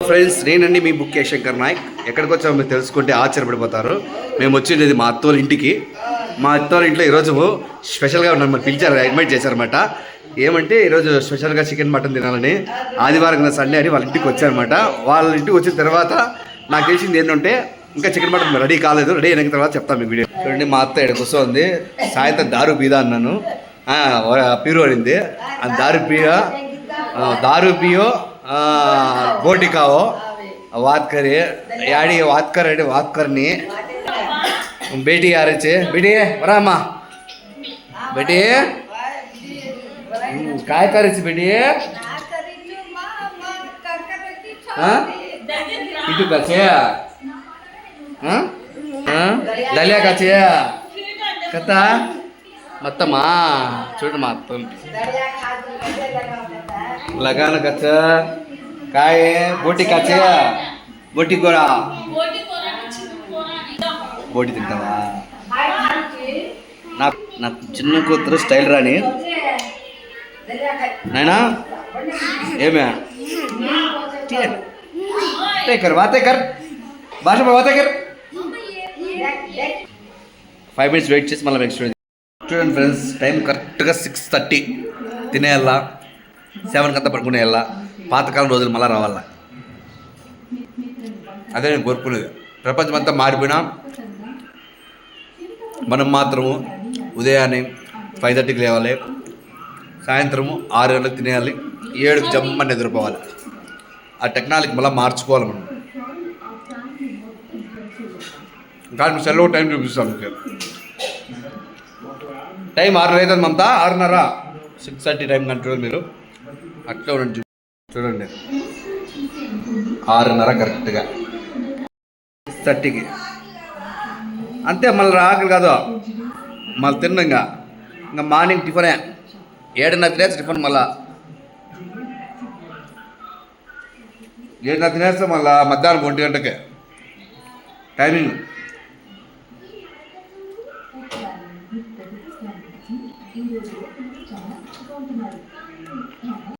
Friends నేనండి మీ book Shankar Naik. ఎక్కడికి వచ్చామో మీరు తెలుసుకుంటే ఆశ్చర్యపడిపోతారు. మేము వచ్చిండేది మా అత్తోళ్ళ ఇంటికి. మా అత్తోళ్ళ ఇంట్లో ఈరోజు స్పెషల్గా నన్ను పిలిచారు అడ్మిట్ చేశారనమాట ఏమంటే ఈరోజు స్పెషల్గా చికెన్ మటన్ తినాలని ఆదివారం కదా సండే అని వాళ్ళ ఇంటికి వచ్చారనమాట వాళ్ళ ఇంటికి వచ్చిన తర్వాత నాకు తెలిసింది ఏంటంటే ఇంకా చికెన్ మటన్ రెడీ కాలేదు. రెడీ అయిన తర్వాత చెప్తాను మీకు వీడియో. చూడండి మా అత్త ఇక్కడ కూర్చోంది. సాయంత్రం దారు బీదా అన్నాను. పీరు అడింది ఆ దారు పీయా దారు दारू पियो आ, गोटी खाओ बात करे याडी बात कर रेडी बात करनी बेटी आ रही छे बेटी बरामा बेटी हम्म, काय करायची बेटी हाँ? इटू कसे हाँ? ಮತ್ತಮ್ಮ ಚೂಡ್ರಿ ಮಾತು లగాన కచ్చ కాయ బోటి కచ్చ బోటి కూర బోటి తింటావా? నా నా చిన్న కూతురు స్టైల్ రాని నాయనా ఏమే టేకర్ వాతేకర్ భాష వాతేకర్. ఫైవ్ మినిట్స్ వెయిట్ చేసి మళ్ళీ నెక్స్ట్ చూడండి ఫ్రెండ్స్ టైం కరెక్ట్గా సిక్స్ థర్టీ తినేయాలా సెవెన్కి అంతా పడుకునేయాలా పాతకాలం రోజులు మళ్ళీ రావాలా? అదే నేను కోరుకునేది. ప్రపంచం అంతా మారిపోయినా మనం మాత్రము ఉదయాన్నే ఫైవ్ థర్టీకి లేవాలి సాయంత్రము ఆరు గంటలకు తినేయాలి ఏడుకి జమ్మని నిద్రపోవాలి. ఆ టెక్నాలజీ మళ్ళీ మార్చుకోవాలి మనం. కానీ సెలవు టైం చూపిస్తాం మీకు. టైం ఆరు అవుతుంది మమతా ఆరున్నర. సిక్స్ థర్టీ టైం కంట్రోల్ మీరు. అట్లా ఉండండి చూడండి. ఆరున్నర కరెక్ట్గా సిక్స్ థర్టీకి అంతే మళ్ళీ ఆకలి కాదు. మళ్ళీ తిన్న ఇంకా. ఇంకా మార్నింగ్ టిఫనే ఏడున్నర తినేసి టిఫిన్ మళ్ళా. ఏడున్నర తినేస్తే మళ్ళా మధ్యాహ్నం ఒంటి గంటకే. టైమింగ్ 같은 유료로 전화 수건 등을